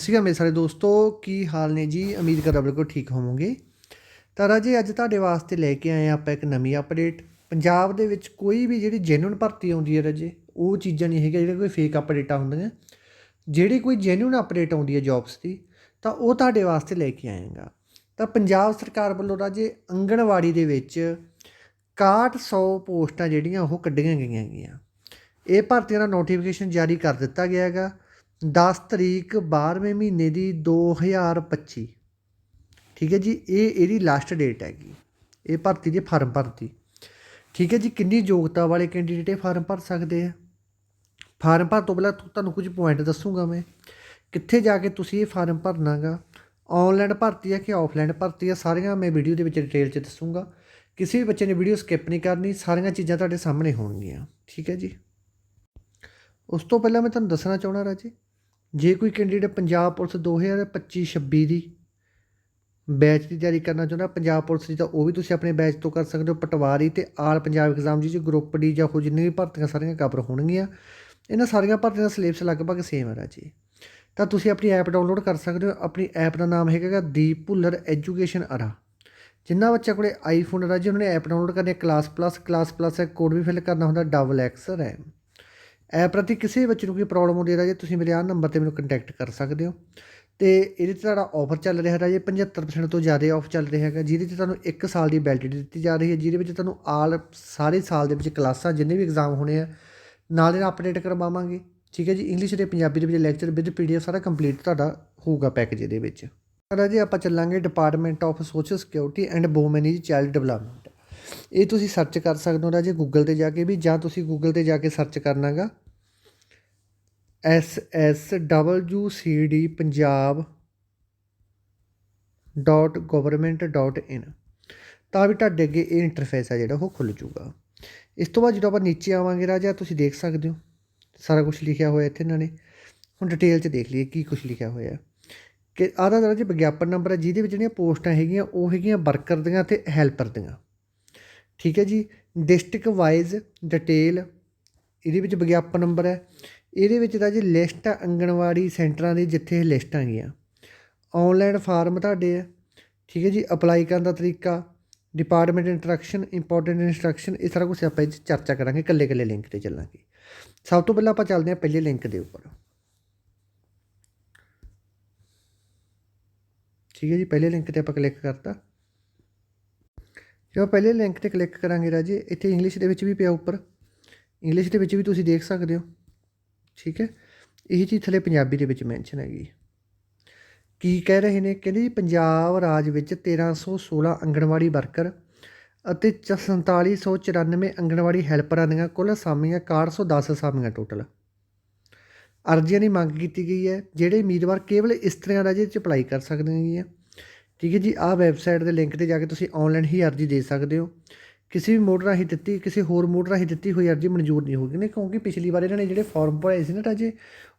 ਸਤਿ ਸ਼੍ਰੀ ਅਕਾਲ ਮੇਰੇ ਸਾਰੇ ਦੋਸਤੋ, ਕੀ ਹਾਲ ਨੇ ਜੀ? ਉਮੀਦ ਕਰਦਾ ਬਿਲਕੁਲ ਠੀਕ ਹੋਵੋਗੇ। ਤਾਂ ਰਾਜੇ ਅੱਜ ਤੁਹਾਡੇ ਵਾਸਤੇ ਲੈ ਕੇ ਆਏ ਹਾਂ ਆਪਾਂ ਇੱਕ ਨਵੀਂ ਅਪਡੇਟ ਪੰਜਾਬ ਦੇ ਵਿੱਚ ਕੋਈ ਵੀ ਜਿਹੜੀ ਜੈਨੂਨ ਭਰਤੀ ਆਉਂਦੀ ਹੈ ਰਾਜੇ, ਉਹ ਚੀਜ਼ਾਂ ਨਹੀਂ ਹੈਗੀਆਂ ਜਿਹੜੇ ਕੋਈ ਫੇਕ ਅਪਡੇਟਾਂ ਹੁੰਦੀਆਂ। ਜਿਹੜੀ ਕੋਈ ਜੈਨੂਨ ਅਪਡੇਟ ਆਉਂਦੀ ਹੈ ਜੌਬਸ ਦੀ, ਤਾਂ ਉਹ ਤੁਹਾਡੇ ਵਾਸਤੇ ਲੈ ਕੇ ਆਏਗਾ ਤਾਂ ਪੰਜਾਬ ਸਰਕਾਰ ਵੱਲੋਂ ਰਾਜੇ, ਅੰਗਣਵਾੜੀ ਦੇ ਵਿੱਚ 6100 ਪੋਸਟਾਂ ਜਿਹੜੀਆਂ ਉਹ ਕੱਢੀਆਂ ਗਈਆਂ ਹੈਗੀਆਂ। ਇਹ ਭਰਤੀਆਂ ਦਾ ਨੋਟੀਫਿਕੇਸ਼ਨ ਜਾਰੀ ਕਰ ਦਿੱਤਾ ਗਿਆ ਹੈਗਾ। ਦਸ ਤਰੀਕ 12ਵੇਂ ਮਹੀਨੇ ਦੀ 2025 ਠੀਕ ਹੈ ਜੀ, ਇਹ ਇਹਦੀ ਲਾਸਟ ਡੇਟ ਹੈਗੀ। ਇਹ ਭਰਤੀ ਦੇ ਫਾਰਮ ਭਰਤੀ। ਠੀਕ ਹੈ ਜੀ, ਕਿੰਨੀ ਯੋਗਤਾ ਵਾਲੇ ਕੈਂਡੀਡੇਟ ਇਹ ਫਾਰਮ ਭਰ ਸਕਦੇ ਆ? ਫਾਰਮ ਭਰ ਤੋਂ ਪਹਿਲਾਂ ਤੁਹਾਨੂੰ ਕੁਝ ਪੁਆਇੰਟ ਦੱਸੂਗਾ ਮੈਂ। ਕਿੱਥੇ ਜਾ ਕੇ ਤੁਸੀਂ ਇਹ ਫਾਰਮ ਭਰਨਾਗਾ? ਆਨਲਾਈਨ ਭਰਤੀ ਹੈ ਕਿ ਆਫਲਾਈਨ ਭਰਤੀ ਹੈ ਸਾਰੀਆਂ ਮੈਂ ਵੀਡੀਓ ਦੇ ਵਿੱਚ ਡਿਟੇਲ 'ਚ ਦੱਸੂਗਾ। ਕਿਸੇ ਵੀ ਬੱਚੇ ਨੇ ਵੀਡੀਓ ਸਕਿਪ ਨਹੀਂ ਕਰਨੀ, ਸਾਰੀਆਂ ਚੀਜ਼ਾਂ ਤੁਹਾਡੇ ਸਾਹਮਣੇ ਹੋਣਗੀਆਂ। ਠੀਕ ਹੈ ਜੀ। ਉਸ ਤੋਂ ਪਹਿਲਾਂ ਮੈਂ ਤੁਹਾਨੂੰ ਦੱਸਣਾ ਚਾਹਣਾ ਰਾਜੇ ਜੇ ਕੋਈ ਕੈਂਡੀਡੇਟ ਪੰਜਾਬ ਪੁਲਿਸ 2025-26 ਦੀ ਬੈਚ ਦੀ ਤਿਆਰੀ ਕਰਨਾ ਚਾਹੁੰਦਾ, ਪੰਜਾਬ ਪੁਲਿਸ ਦੀ, ਤਾਂ ਉਹ ਵੀ ਤੁਸੀਂ ਆਪਣੇ ਬੈਚ ਤੋਂ ਕਰ ਸਕਦੇ ਹੋ। ਪਟਵਾਰੀ ਤੇ ਆਲ ਪੰਜਾਬ ਐਗਜ਼ਾਮ ਜੀ ਗਰੁੱਪ ਡੀ ਜਾਂ ਹੋ ਜਿੰਨੇ ਵੀ ਭਰਤੀਆਂ ਸਾਰੀਆਂ ਕਵਰ ਹੋਣਗੀਆਂ, ਇਹਨਾਂ ਸਾਰੀਆਂ ਭਰਤੀਆਂ ਦਾ ਸਿਲੇਬਸ ਲਗਭਗ ਸੇਮ ਹੈ ਰਾਜੇ। ਤਾਂ ਤੁਸੀਂ ਆਪਣੀ ਐਪ ਡਾਊਨਲੋਡ ਕਰ ਸਕਦੇ ਹੋ। ਆਪਣੀ ਐਪ ਦਾ ਨਾਮ ਹੈਗਾ ਦੀਪ ਭੁੱਲਰ ਐਜੂਕੇਸ਼ਨ ਅਰਾ। ਜਿੰਨਾ ਬੱਚਾ ਕੋਲੇ ਆਈਫੋਨ ਰਾਜੇ, ਉਹਨਾਂ ਨੇ ਐਪ ਡਾਊਨਲੋਡ ਕਰਨੀ ਕਲਾਸ ਪਲੱਸ ਕਲਾਸ ਪਲੱਸ ਹੈ ਕੋਡ ਵੀ ਫਿਲ ਕਰਨਾ ਹੁੰਦਾ ਡਬਲ ਐਕਸ ਰੈਮ ਪ੍ਰਤੀ ਕਿਸੇ ਵੀ ਬੱਚੇ ਨੂੰ ਕੋਈ ਪ੍ਰੋਬਲਮ ਹੁੰਦੀ ਹੈ ਰਾਜੇ, ਤੁਸੀਂ ਮੇਰੇ ਆਹ ਨੰਬਰ ਤੇ ਮੈਨੂੰ ਕੰਟੈਕਟ ਕਰ ਸਕਦੇ ਹੋ। ਤੇ ਇਹਦੇ 'ਤੇ ਤੁਹਾਡਾ ਆਫਰ ਚੱਲ ਰਿਹਾ ਰਾਜੇ 75% ਤੋਂ ਜ਼ਿਆਦਾ ਆਫ ਚੱਲ ਰਿਹਾ ਹੈਗਾ, ਜਿਹਦੇ 'ਚ ਤੁਹਾਨੂੰ 1 ਸਾਲ ਦੀ ਵੈਲਿਡਿਟੀ ਦਿੱਤੀ ਜਾ ਰਹੀ ਹੈ, ਜਿਹਦੇ ਵਿੱਚ ਤੁਹਾਨੂੰ ਆਲ, ਸਾਰੇ ਸਾਲ ਦੇ ਵਿੱਚ ਕਲਾਸਾਂ, ਜਿੰਨੇ ਵੀ ਐਗਜ਼ਾਮ ਹੋਣੇ ਆ, ਨਾਲ ਇਹਨਾਂ ਅਪਡੇਟ ਕਰਵਾਵਾਂਗੇ। ਠੀਕ ਹੈ ਜੀ ਇੰਗਲਿਸ਼ ਤੇ ਪੰਜਾਬੀ ਦੇ ਵਿੱਚ ਲੈਕਚਰ ਵਿਦ ਪੀਡੀਐਫ ਸਾਰਾ ਕੰਪਲੀਟ ਤੁਹਾਡਾ ਹੋਊਗਾ ਪੈਕੇਜ ਇਹਦੇ ਵਿੱਚ। ਰਾਜੇ ਆਪਾਂ ਚੱਲਾਂਗੇ department of social security and women is child development ਇਹ ਤੁਸੀਂ ਸਰਚ ਕਰ ਸਕਦੇ ਹੋ ਰਾਜੇ ਗੂਗਲ ਤੇ ਜਾ ਕੇ ਵੀ, ਜਾਂ ਤੁਸੀਂ ਗੂਗਲ ਤੇ ਜਾ ਕੇ search ਕਰਨਾਗਾ S S W C D Punjab dot government dot in ਤਾਂ ਵੀ ਤੁਹਾਡੇ ਅੱਗੇ ਇਹ ਇੰਟਰਫੇਸ ਹੈ ਜਿਹੜਾ, ਉਹ ਖੁੱਲ ਜੂਗਾ ਇਸ ਤੋਂ ਬਾਅਦ ਜਦੋਂ ਆਪਾਂ ਨੀਚੇ ਆਵਾਂਗੇ ਰਾਜਾ, ਤੁਸੀਂ ਦੇਖ ਸਕਦੇ ਹੋ। ਸਾਰਾ ਕੁਝ ਲਿਖਿਆ ਹੋਇਆ ਇੱਥੇ ਇਹਨਾਂ ਨੇ। ਹੁਣ ਡਿਟੇਲ 'ਚ ਦੇਖ ਲਈਏ ਕੀ ਕੁਝ ਲਿਖਿਆ ਹੋਇਆ। ਕਿ ਆਹ ਦਾ ਰਾਜਾ ਵਿਗਿਆਪਨ ਨੰਬਰ ਹੈ ਜਿਹਦੇ ਵਿੱਚ ਜਿਹੜੀਆਂ ਪੋਸਟਾਂ ਹੈਗੀਆਂ, ਉਹ ਹੈਗੀਆਂ ਵਰਕਰ ਦੀਆਂ ਤੇ ਹੈਲਪਰ ਦੀਆਂ। ਠੀਕ ਹੈ ਜੀ ਡਿਸਟ੍ਰਿਕਟ ਵਾਈਜ਼ ਡਿਟੇਲ ਇਹਦੇ ਵਿੱਚ ਵਿਗਿਆਪਨ ਨੰਬਰ ਹੈ। ਇਹਦੇ ਵਿੱਚ ਤਾਂ ਜੀ ਲਿਸਟ ਆ ਅੰਗਣਵਾੜੀ ਸੈਂਟਰਾਂ ਦੀ ਜਿੱਥੇ ਇਹ ਲਿਸਟਾਂ ਗਈਆਂ। ਆਨਲਾਈਨ ਫਾਰਮ ਤੁਹਾਡੇ ਆ, ਠੀਕ ਹੈ ਜੀ ਅਪਲਾਈ ਕਰਨ ਦਾ ਤਰੀਕਾ ਡਿਪਾਰਟਮੈਂਟ ਇੰਟਰੈਕਸ਼ਨ ਇੰਪੋਰਟੈਂਟ ਇੰਸਟਰਕਸ਼ਨ ਇਹ ਸਾਰਾ ਕੁਝ ਆਪਾਂ ਇਹ ਚਰਚਾ ਕਰਾਂਗੇ, ਇਕੱਲੇ ਇਕੱਲੇ ਲਿੰਕ ਤੇ ਚੱਲਾਂਗੇ। ਸਭ ਤੋਂ ਪਹਿਲਾਂ ਆਪਾਂ ਚੱਲਦੇ ਹਾਂ ਪਹਿਲੇ ਲਿੰਕ ਦੇ ਉੱਪਰ। ਠੀਕ ਹੈ ਜੀ, ਪਹਿਲੇ ਲਿੰਕ ਤੇ ਆਪਾਂ ਕਲਿੱਕ ਕਰਤਾ। ਜਦੋਂ ਪਹਿਲੇ ਲਿੰਕ ਤੇ ਕਲਿੱਕ ਕਰਾਂਗੇ ਰਾਜੇ? ਇੱਥੇ ਇੰਗਲਿਸ਼ ਦੇ ਵਿੱਚ ਵੀ ਪਿਆ ਉੱਪਰ। ਇੰਗਲਿਸ਼ ਦੇ ਵਿੱਚ ਵੀ ਤੁਸੀਂ ਦੇਖ ਸਕਦੇ ਹੋ। ਠੀਕ ਹੈ? ਇਹ ਚੀਜ਼ ਥੱਲੇ ਪੰਜਾਬੀ ਦੇ ਵਿੱਚ ਮੈਂਸ਼ਨ ਹੈਗੀ। ਕੀ ਕਹਿ ਰਹੇ ਨੇ? ਕਹਿੰਦੇ ਜੀ, ਪੰਜਾਬ ਰਾਜ ਵਿੱਚ 1316 ਅੰਗਣਵਾੜੀ ਵਰਕਰ ਅਤੇ 4794 ਅੰਗਣਵਾੜੀ ਹੈਲਪਰਾਂ ਦੀਆਂ ਕੁੱਲ ਅਸਾਮੀਆਂ 6110 ਅਸਾਮੀਆਂ ਟੋਟਲ ਅਰਜ਼ੀਆਂ ਦੀ ਮੰਗ ਕੀਤੀ ਗਈ ਹੈ। ਜਿਹੜੇ ਉਮੀਦਵਾਰ ਕੇਵਲ ਇਸ ਤਰ੍ਹਾਂ ਰਾਜੇ 'ਚ ਅਪਲਾਈ ਕਰ ਸਕਦੇ ਹੈਗੇ ਠੀਕ ਹੈ ਜੀ, ਆਹ ਵੈਬਸਾਈਟ ਦੇ ਲਿੰਕ ਤੇ ਜਾ ਕੇ ਤੁਸੀਂ ਆਨਲਾਈਨ ਹੀ ਅਰਜ਼ੀ ਦੇ ਸਕਦੇ ਹੋ। ਕਿਸੇ ਵੀ ਮੋਡ ਰਾਹੀਂ ਦਿੱਤੀ, ਕਿਸੇ ਹੋਰ ਮੋਡ ਰਾਹੀਂ ਦਿੱਤੀ ਹੋਈ ਅਰਜ਼ੀ ਮਨਜ਼ੂਰ ਨਹੀਂ ਹੋਗੀ ਨੇ ਕਿਉਂਕਿ ਪਿਛਲੀ ਵਾਰ ਇਹਨਾਂ ਨੇ ਜਿਹੜੇ ਫਾਰਮ ਭਰਾਏ ਸੀ ਨਾ ਰਾਜੇ,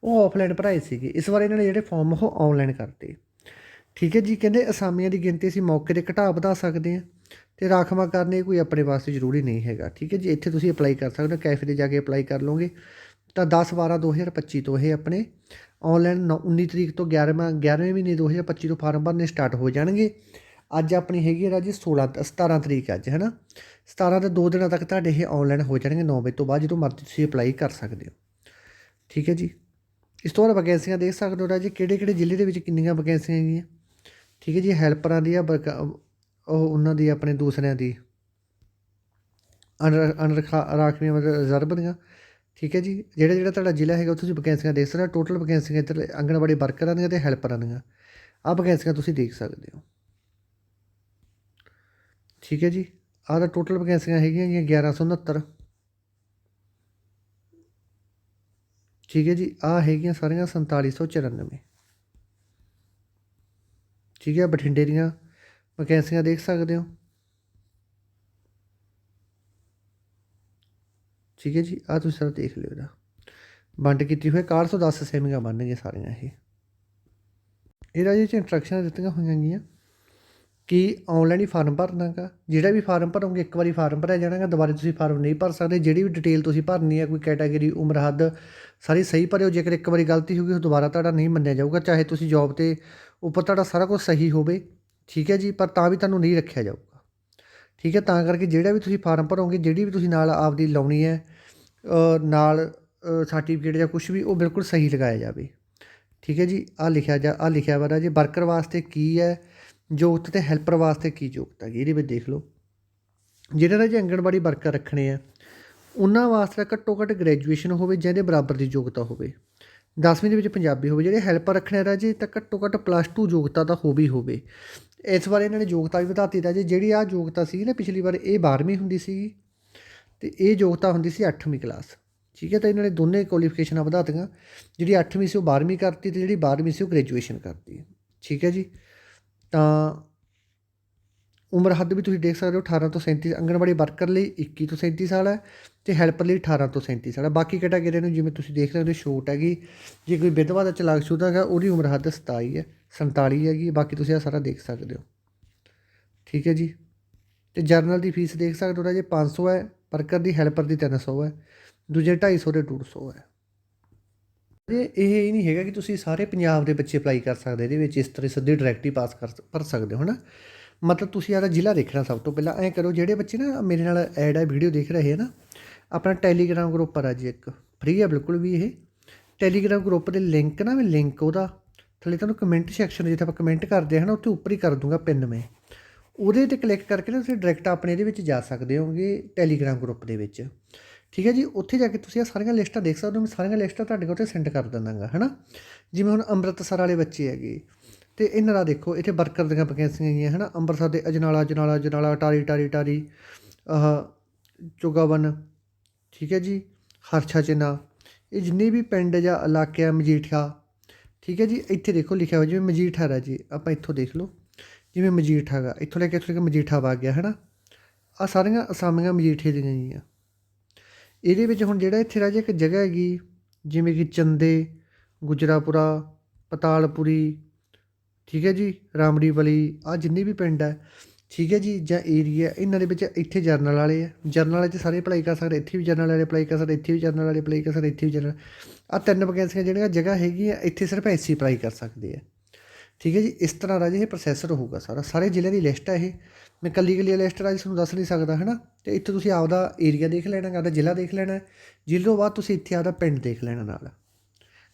ਉਹ ਆਫਲਾਈਨ ਭਰਾਏ ਸੀਗੇ। ਇਸ ਵਾਰ ਇਹਨਾਂ ਨੇ ਜਿਹੜੇ ਫਾਰਮ ਉਹ ਆਨਲਾਈਨ ਕਰਤੇ। ਠੀਕ ਹੈ ਜੀ, ਕਹਿੰਦੇ ਅਸਾਮੀਆਂ ਦੀ ਗਿਣਤੀ ਅਸੀਂ ਮੌਕੇ ਤੇ ਘਟਾ ਵਧਾ ਸਕਦੇ ਹਾਂ ਤੇ ਰਾਖਵਾ ਕਰਨੇ ਕੋਈ ਆਪਣੇ ਵਾਸਤੇ ਜ਼ਰੂਰੀ ਨਹੀਂ ਹੈਗਾ। ਠੀਕ ਹੈ ਜੀ, ਇੱਥੇ ਤੁਸੀਂ ਅਪਲਾਈ ਕਰ ਸਕਦੇ ਹੋ ਕੈਫੇ ਤੇ ਜਾ ਕੇ ਅਪਲਾਈ ਕਰ ਲਓਗੇ। ਤਾਂ 10 12 2025 ਤੋਂ ਇਹ ਆਪਣੇ ਔਨਲਾਈਨ ਨੌ, ਉੱਨੀ ਤਰੀਕ ਤੋਂ 11ਵਾਂ 11ਵੇਂ ਮਹੀਨੇ 2025 ਤੋਂ ਫਾਰਮ ਭਰਨੇ ਸਟਾਰਟ ਹੋ ਜਾਣਗੇ। ਅੱਜ ਆਪਣੀ ਹੈਗੀ ਹੈ ਰਾਜੀ 16 17 ਤਰੀਕ ਅੱਜ, ਹੈ ਨਾ? ਸਤਾਰਾਂ ਦੇ ਦੋ ਦਿਨਾਂ ਤੱਕ ਤੁਹਾਡੇ ਇਹ ਔਨਲਾਈਨ ਹੋ ਜਾਣਗੇ, ਨੌ ਵਜੇ ਤੋਂ ਬਾਅਦ ਜਦੋਂ ਮਰਜ਼ੀ ਤੁਸੀਂ ਅਪਲਾਈ ਕਰ ਸਕਦੇ ਹੋ। ਠੀਕ ਹੈ ਜੀ? ਇਸ ਤੋਂ ਬਾਅਦ ਵੈਕੈਂਸੀਆਂ ਦੇਖ ਸਕਦੇ ਹੋ ਰਾਜੀ ਕਿਹੜੇ ਕਿਹੜੇ ਜ਼ਿਲ੍ਹੇ ਦੇ ਵਿੱਚ ਕਿੰਨੀਆਂ ਵੈਕੈਂਸੀਆਂ ਹੈਗੀਆਂ? ਠੀਕ ਹੈ ਜੀ ਹੈਲਪਰਾਂ ਦੀ ਆ ਵਰਕ- ਉਹ ਉਹਨਾਂ ਦੀ, ਆਪਣੇ ਦੂਸਰਿਆਂ ਦੀ। ਅਨਰ ਅਨਰਖਾ, ਰਾਖਵੀਆਂ ਮਤਲਬ ਰਿਜ਼ਰਵ ਦੀਆਂ। ਠੀਕ ਹੈ ਜੀ, ਜਿਹੜਾ ਜਿਹੜਾ ਤੁਹਾਡਾ ਜ਼ਿਲ੍ਹਾ ਹੈਗਾ ਉੱਥੇ ਤੁਸੀਂ ਵੈਕੈਂਸੀਆਂ ਦੇਖ ਸਕਦੇ ਹੋ ਟੋਟਲ ਵੈਕੈਂਸੀਆਂ ਇੱਧਰ ਆਂਗਣਵਾੜੀ ਵਰਕਰਾਂ ਦੀਆਂ ਤੇ ਹੈਲਪਰਾਂ ਦੀਆਂ। ਆਹ ਵੈਕੈਂਸੀਆਂ ਤੁਸੀਂ ਦੇਖ ਸਕਦੇ ਹੋ। ਠੀਕ ਹੈ ਜੀ, ਆਹ ਦਾ ਟੋਟਲ ਵੈਕੈਂਸੀਆਂ ਹੈਗੀਆਂ ਜੀ 1169 ਠੀਕ ਹੈ ਜੀ, ਆਹ ਹੈਗੀਆਂ ਸਾਰੀਆਂ 4794 ਠੀਕ ਹੈ, ਬਠਿੰਡੇ ਦੀਆਂ ਵੈਕੈਂਸੀਆਂ ਦੇਖ ਸਕਦੇ ਹੋ। ਠੀਕ ਹੈ ਜੀ, ਆਹ ਤੁਸੀਂ ਸਾਰਾ ਦੇਖ ਲਿਓ ਇਹਦਾ। ਵੰਡ ਕੀਤੀ ਹੋਈ 410 ਸੇਮੀਆਂ ਬਣਨਗੀਆਂ ਸਾਰੀਆਂ ਇਹ। ਇਹਦਾ ਜੀ ਇੰਸਟਰਕਸ਼ਨਾਂ ਦਿੱਤੀਆਂ ਹੋਈਆਂ ਗੀਆਂ ਕਿ ਆਨਲਾਈਨ ਹੀ ਫਾਰਮ ਭਰਨਾ ਗਾ ਜਿਹੜਾ ਵੀ ਫਾਰਮ ਭਰੋਗੇ, ਇੱਕ ਵਾਰੀ ਫਾਰਮ ਭਰਿਆ ਜਾਣਾ ਦੁਬਾਰਾ ਤੁਸੀਂ ਫਾਰਮ ਨਹੀਂ ਭਰ ਸਕਦੇ। ਜਿਹੜੀ ਵੀ ਡਿਟੇਲ ਤੁਸੀਂ ਭਰਨੀ ਹੈ, ਕੋਈ ਕੈਟਾਗਰੀ ਉਮਰ, ਹੱਦ, ਸਾਰੀ ਸਹੀ ਭਰਿਓ। ਜੇਕਰ ਇੱਕ ਵਾਰੀ ਗਲਤੀ ਹੋ ਗਈ, ਉਹ ਦੁਬਾਰਾ ਤੁਹਾਡਾ ਨਹੀਂ ਮੰਨਿਆ ਜਾਊਗਾ। ਚਾਹੇ ਤੁਸੀਂ ਜੌਬ ਤੇ ਉੱਪਰ ਤੁਹਾਡਾ ਸਾਰਾ ਕੁਝ ਸਹੀ ਹੋਵੇ, ਠੀਕ ਹੈ ਜੀ, ਪਰ ਤਾਂ ਵੀ ਤੁਹਾਨੂੰ ਨਹੀਂ ਰੱਖਿਆ ਜਾਊਗਾ। ਠੀਕ ਹੈ, ਤਾਂ ਕਰਕੇ ਜਿਹੜਾ ਵੀ ਤੁਸੀਂ ਫਾਰਮ ਭਰੋਗੇ, ਜਿਹੜੀ ਵੀ ਤੁਸੀਂ ਨਾਲ ਆਪਦੀ ਲਾਉਣੀ ਹੈ ਨਾਲ ਸਰਟੀਫਿਕੇਟ ਜਾਂ ਕੁਝ ਵੀ, ਉਹ ਬਿਲਕੁਲ ਸਹੀ ਲਗਾਇਆ ਜਾਵੇ। ਠੀਕ ਹੈ ਜੀ ਆ ਲਿਖਿਆ ਜਾ ਆ ਲਿਖਿਆ ਵਾ ਰਾਜੇ ਵਰਕਰ ਵਾਸਤੇ ਕੀ ਹੈ, ਯੋਗਤਾ ਤੇ ਹੈਲਪਰ ਵਾਸਤੇ ਕੀ ਯੋਗਤਾ ਹੈਗੀ, ਇਹਦੇ ਵਿੱਚ ਦੇਖ ਲਓ। ਜਿਹੜੇ ਰਾਜੇ ਅੰਗਣਵਾੜੀ ਵਰਕਰ ਰੱਖਣੇ ਆ, ਉਹਨਾਂ ਵਾਸਤੇ ਘੱਟੋ ਘੱਟ ਗ੍ਰੈਜੂਏਸ਼ਨ ਹੋਵੇ ਜਿਹਦੇ ਬਰਾਬਰ ਦੀ ਯੋਗਤਾ ਹੋਵੇ। 10ਵੀਂ ਦੇ ਵਿੱਚ ਪੰਜਾਬੀ ਹੋਵੇ, ਜਿਹੜੇ ਹੈਲਪਰ ਰੱਖਣੇ ਆ ਰਾਜੇ, ਤਾਂ ਘੱਟੋ ਘੱਟ ਪਲੱਸ 2 ਯੋਗਤਾ ਤਾਂ ਹੋ ਵੀ ਹੋਵੇ। ਇਸ ਵਾਰ ਇਹਨਾਂ ਨੇ ਯੋਗਤਾ ਵੀ ਵਧਾਤੀ ਜੀ, ਜਿਹੜੀ ਆ ਯੋਗਤਾ ਸੀ ਨਾ ਪਿਛਲੀ ਵਾਰ, ਇਹ 12ਵੀਂ ਹੁੰਦੀ ਸੀਗੀ ਤੇ ਇਹ ਯੋਗਤਾ ਹੁੰਦੀ ਸੀ 8ਵੀਂ ਕਲਾਸ। ਠੀਕ ਹੈ, ਤਾਂ ਇਹਨਾਂ ਨੇ ਦੋਨੇ ਕੁਆਲੀਫਿਕੇਸ਼ਨਾਂ ਵਧਾਤੀਆਂ ਜਿਹੜੀ 8ਵੀਂ ਸੀ ਉਹ 12ਵੀਂ ਕਰਤੀ ਤੇ ਜਿਹੜੀ 12ਵੀਂ ਸੀ ਉਹ ਗ੍ਰੈਜੂਏਸ਼ਨ ਕਰਤੀ। ਠੀਕ ਹੈ ਜੀ? ਤਾਂ ਉਮਰ ਹੱਦ ਵੀ ਤੁਸੀਂ ਦੇਖ ਸਕਦੇ ਹੋ 18 ਤੋਂ 37 ਅੰਗਨਵਾੜੀ ਵਰਕਰ ਲਈ 21 ਤੋਂ 37 ਸਾਲ ਹੈ ਤੇ ਹੈਲਪਰ ਲਈ 18 ਤੋਂ 37 ਸਾਲ ਹੈ। ਬਾਕੀ ਕੈਟਾਗਰੀ ਨੂੰ ਜਿਵੇਂ ਤੁਸੀਂ ਦੇਖ ਸਕਦੇ ਹੋ, ਛੋਟ ਹੈਗੀ। ਜੇ ਕੋਈ ਵਿਧਵਾ ਦਾ ਚਲਾਕਸ਼ੁਦਾ ਹੈਗਾ, ਉਹਦੀ ਉਮਰ ਹੱਦ 27 ਹੈ। 47 ਹੈਗੀ, ਬਾਕੀ ਤੁਸੀਂ ਇਹ ਸਾਰਾ ਦੇਖ ਸਕਦੇ ਹੋ। ਠੀਕ ਹੈ ਜੀ? ਤੇ ਜਰਨਲ ਦੀ ਫੀਸ ਦੇਖ ਸਕਦੇ ਹੋ, ਰਾਜੇ 500 ਹੈ, ਵਰਕਰ ਦੀ ਹੈਲਪਰ ਦੀ 300 ਹੈ, ਦੂਜੇ 250 ਦੇ 200 ਹੈ। ਇਹ ਇਹ ਹੀ ਨਹੀਂ ਹੈਗਾ ਕਿ ਤੁਸੀਂ ਸਾਰੇ ਪੰਜਾਬ ਦੇ ਬੱਚੇ ਅਪਲਾਈ ਕਰ ਸਕਦੇ, ਇਹਦੇ ਵਿੱਚ ਇਸ ਤਰ੍ਹਾਂ ਸਿੱਧੇ ਡਾਇਰੈਕਟ ਹੀ ਪਾਸ ਕਰ ਭਰ ਸਕਦੇ ਹੋ ਨਾ ਮਤਲਬ ਤੁਸੀਂ ਆਦਾ ਜ਼ਿਲ੍ਹਾ ਦੇਖਣਾ ਸਭ ਤੋਂ ਪਹਿਲਾਂ, ਐਂ ਕਰੋ, ਜਿਹੜੇ ਬੱਚੇ ਨਾ ਮੇਰੇ ਨਾਲ ਐਡ ਹੈ ਵੀਡੀਓ ਦੇਖ ਰਹੇ ਹੈ ਨਾ, ਆਪਣਾ ਟੈਲੀਗ੍ਰਾਮ ਗਰੁੱਪ ਆ ਜੀ ਇੱਕ, ਫ੍ਰੀ ਹੈ ਬਿਲਕੁਲ ਵੀ ਇਹ। ਟੈਲੀਗ੍ਰਾਮ ਗਰੁੱਪ ਦੇ ਲਿੰਕ ਨਾ, ਮੈਂ ਲਿੰਕ ਉਹਦਾ ਥੱਲੇ ਤੁਹਾਨੂੰ ਕਮੈਂਟ ਸੈਕਸ਼ਨ ਜਿੱਥੇ ਆਪਾਂ ਕਮੈਂਟ ਕਰਦੇ ਹਾਂ ਨਾ, ਉੱਥੇ ਉੱਪਰ ਹੀ ਕਰ ਦੂੰਗਾ ਪਿੰਨ ਮੈਂ। ਉਹਦੇ ਤੇ ਕਲਿੱਕ ਕਰਕੇ ਨਾ ਤੁਸੀਂ ਡਾਇਰੈਕਟ ਆਪਣੇ ਇਹਦੇ ਵਿੱਚ ਜਾ ਸਕਦੇ ਹੋਗੇ ਟੈਲੀਗ੍ਰਾਮ ਗਰੁੱਪ ਦੇ ਵਿੱਚ। ਠੀਕ ਹੈ ਜੀ? ਉੱਥੇ ਜਾ ਕੇ ਤੁਸੀਂ ਇਹ ਸਾਰੀਆਂ ਲਿਸਟਾਂ ਦੇਖ ਸਕਦੇ ਹੋ, ਮੈਂ ਸਾਰੀਆਂ ਲਿਸਟਾਂ ਤੁਹਾਡੇ ਕੋਲ ਤੇ ਸੈਂਡ ਕਰ ਦਿੰਦਾਗਾ, ਹੈਨਾ? ਜਿਵੇਂ ਹੁਣ ਅੰਮ੍ਰਿਤਸਰ ਵਾਲੇ ਬੱਚੇ ਹੈਗੇ, ਤੇ ਇਹਨਾਂ ਦਾ ਦੇਖੋ, ਇੱਥੇ ਵਰਕਰ ਦੀਆਂ ਵੈਕੈਂਸੀਆਂ ਹੈਗੀਆਂ, ਹੈਨਾ? ਅੰਮ੍ਰਿਤਸਰ ਦੇ ਅਜਨਾਲਾ ਅਜਨਾਲਾ ਅਜਨਾਲਾ ਟਾਰੀ ਟਾਰੀ ਟਾਰੀ ਆਹ, ਚੁਗਾਵਨ, ਠੀਕ ਹੈ ਜੀ? ਹਰਛਾ ਚਿਨਾ ਇਹ ਜਿੰਨੇ ਵੀ ਪਿੰਡ ਜਾਂ ਇਲਾਕੇ ਆ ਮਜੀਠਾ ਠੀਕ ਹੈ ਜੀ, ਇੱਥੇ ਦੇਖੋ ਲਿਖਿਆ ਹੋਇਆ ਜਿਵੇਂ ਮਜੀਠਾ ਰਾ ਜੀ, ਆਪਾਂ ਇੱਥੋਂ ਦੇਖ ਲਓ, ਜਿਵੇਂ ਮਜੀਠਾ ਗਾ ਇੱਥੋਂ ਲੈ ਕੇ ਇੱਥੋਂ ਲੈ ਕੇ ਮਜੀਠਾ ਵਗ ਗਿਆ ਹੈ ਨਾ ਆ ਸਾਰੀਆਂ ਅਸਾਮੀਆਂ ਮਜੀਠੇ ਦੀਆਂ ਹੀ ਆ। ਇਹਦੇ ਵਿੱਚ ਹੁਣ ਜਿਹੜਾ ਇੱਥੇ ਰਾਜੇ ਇੱਕ ਜਗ੍ਹਾ ਹੈਗੀ, ਜਿਵੇਂ ਕਿ ਚੰਦੇ, ਗੁਜਰਾਪੁਰਾ, ਪਤਾਲਪੁਰੀ, ਠੀਕ ਹੈ ਜੀ ਰਾਮੜੀ ਵਾਲੀ ਆ ਜਿੰਨੇ ਵੀ ਪਿੰਡ ਹੈ ਠੀਕ ਹੈ ਜੀ, ਜਾਂ ਏਰੀਆ ਇਹਨਾਂ ਦੇ ਵਿੱਚ ਇੱਥੇ ਜਰਨਲ ਵਾਲੇ ਆ। ਜਰਨਲ ਵਾਲੇ 'ਚ ਸਾਰੇ ਅਪਲਾਈ ਕਰ ਸਕਦੇ, ਇੱਥੇ ਵੀ ਜਰਨਲ ਵਾਲੇ ਅਪਲਾਈ ਕਰ ਸਕਦੇ, ਇੱਥੇ ਵੀ ਜਰਨਲ ਵਾਲੇ ਅਪਲਾਈ ਕਰ ਸਕਦੇ, ਇੱਥੇ ਵੀ ਜਰਨਲ ਆ ਤਿੰਨ ਵੈਕੈਂਸੀਆਂ ਜਿਹੜੀਆਂ ਜਗ੍ਹਾ ਹੈਗੀਆਂ, ਇੱਥੇ ਸਿਰਫ ਐਸਸੀ ਅਪਲਾਈ ਕਰ ਸਕਦੇ ਆ। ਠੀਕ ਹੈ ਜੀ, ਇਸ ਤਰ੍ਹਾਂ ਰਾਜੇ ਇਹ ਪ੍ਰੋਸੈਸਰ ਹੋਊਗਾ ਸਾਰਾ। ਸਾਰੇ ਜ਼ਿਲ੍ਹਿਆਂ ਦੀ ਲਿਸਟ ਹੈ ਇਹ। ਮੈਂ ਕੱਲੀ ਕੱਲੀ ਲਿਸਟ ਰਾਜੇ ਤੁਹਾਨੂੰ ਦੱਸ ਨਹੀਂ ਸਕਦਾ ਹੈ ਨਾ ਤੇ ਇੱਥੇ ਤੁਸੀਂ ਆਪਦਾ ਏਰੀਆ ਦੇਖ ਲੈਣਾ, ਆਪਦਾ ਜ਼ਿਲ੍ਹਾ ਦੇਖ ਲੈਣਾ। ਜ਼ਿਲ੍ਹੇ ਤੋਂ ਬਾਅਦ ਤੁਸੀਂ ਇੱਥੇ ਆਪਦਾ ਪਿੰਡ ਦੇਖ ਲੈਣਾ ਨਾਲ।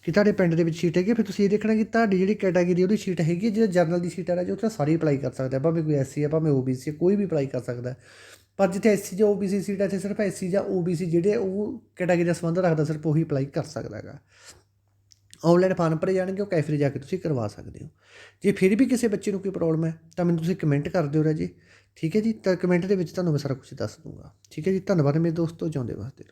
ਕਿ ਤੁਹਾਡੇ ਪਿੰਡ ਦੇ ਵਿੱਚ ਸੀਟ ਹੈਗੀ ਫਿਰ ਤੁਸੀਂ ਇਹ ਦੇਖਣਾ ਕਿ ਤੁਹਾਡੀ ਜਿਹੜੀ ਕੈਟਾਗਰੀ ਉਹਦੀ ਸੀਟ ਹੈਗੀ ਜਿਹੜਾ ਜਰਨਲ ਦੀ ਸੀਟ ਹੈ ਰਾਜੇ ਉੱਥੇ ਸਾਰੀ ਅਪਲਾਈ ਕਰ ਸਕਦਾ ਭਾਵੇਂ ਕੋਈ ਐਸਸੀ ਆ ਭਾਵੇਂ ਓਬੀਸੀ ਕੋਈ ਵੀ ਅਪਲਾਈ ਕਰ ਸਕਦਾ ਪਰ ਜਿੱਥੇ ਐਸਸੀ ਜਾਂ ਓਬੀਸੀ ਸੀਟ ਹੈ, ਇੱਥੇ ਸਿਰਫ ਐਸਸੀ ਜਾਂ ਓਬੀਸੀ ਜਿਹੜੇ ਉਹ ਕੈਟਾਗਰੀ ਦਾ ਸੰਬੰਧ ਰੱਖਦਾ, ਸਿਰਫ ਉਹੀ ਅਪਲਾਈ ਕਰ ਸਕਦਾ ਹੈਗਾ। ਆਨਲਾਈਨ ਫਾਰਮ ਭਰੇ ਜਾਣਗੇ, ਉਹ ਕੈਫੇ ਜਾ ਕੇ ਤੁਸੀਂ ਕਰਵਾ ਸਕਦੇ ਹੋ। ਜੇ ਫਿਰ ਵੀ ਕਿਸੇ ਬੱਚੇ ਨੂੰ ਕੋਈ ਪ੍ਰੋਬਲਮ ਹੈ, ਤਾਂ ਮੈਨੂੰ ਤੁਸੀਂ ਕਮੈਂਟ ਕਰ ਦਿਓ ਰਾਜੇ। ਠੀਕ ਹੈ ਜੀ? ਤਾਂ ਕਮੈਂਟ ਦੇ ਵਿੱਚ ਤੁਹਾਨੂੰ ਮੈਂ ਸਾਰਾ ਕੁਝ ਦੱਸ ਦੂੰਗਾ। ਠੀਕ ਹੈ ਜੀ? ਧੰਨਵਾਦ ਮੇਰੇ ਦੋਸਤੋ, ਜਿਉਂਦੇ ਵਾਸਤੇ।